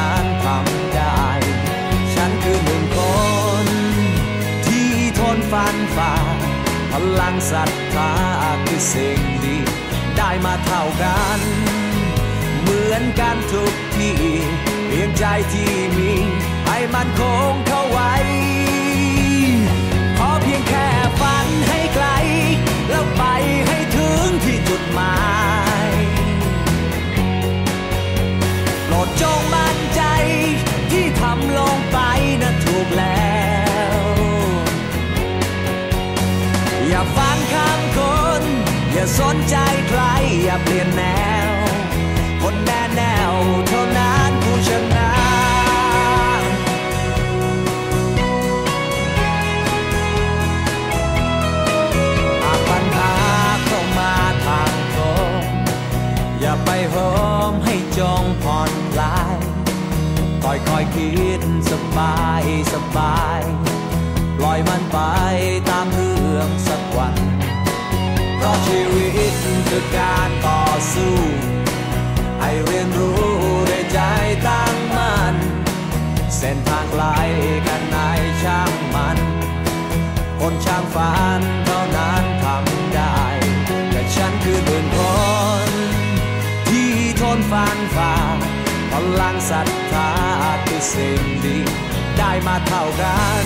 ้น ทนฟันฝ่าพลังศรัทธาคือสิ่งดี ได้มาเท่ากัน เหมือนกันทุกที่เพียงใจที่มี ให้มันคงเข้าไว้ อย่าฟังคำคน อย่าสนใจใคร อย่าเปลี่ยนแนว คนแน่แนวเท่านั้นผู้ชนะหากปัญหาเข้ามาทางตรงอย่าไปโหมให้จงผ่อนคลายค่อยค่อยคิดสบายสบาย ปล่อยมันไปตามเชีวิตคือการต่อสู้ให้เรียนรู้ด้ใจตั้งมั่นเส้นทางไกลกันไหนช่างมัน คนช่างฝันเท่านั้นทำได้แต่ฉันคือหนึ่งคนที่ทนฟันฝ่าพลังศรัทธาคือสิ่งดีได้มาเท่ากัน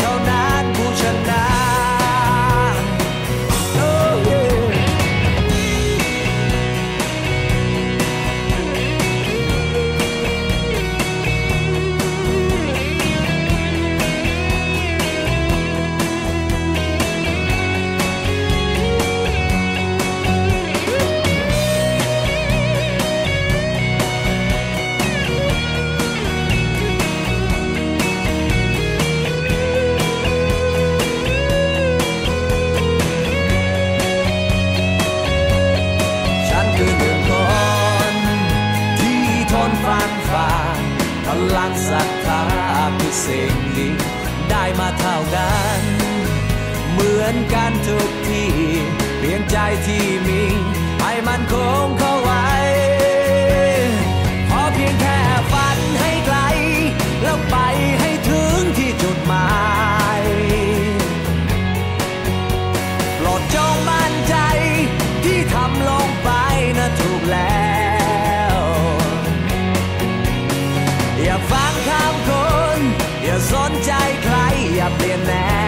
ค เหมือนกันทุกที่เพียงใจที่มีให้มันคงเข้าไว้ขอเพียงแค่ฝันให้ไกล แล้วไปให้ถึงที่จุดหมายโปรดจงมั่นใจที่ทำลงไปนะถูกแล้ว อย่าฟังคำคน อย่าสนใจใคร อย่าเปลี่ยนแนว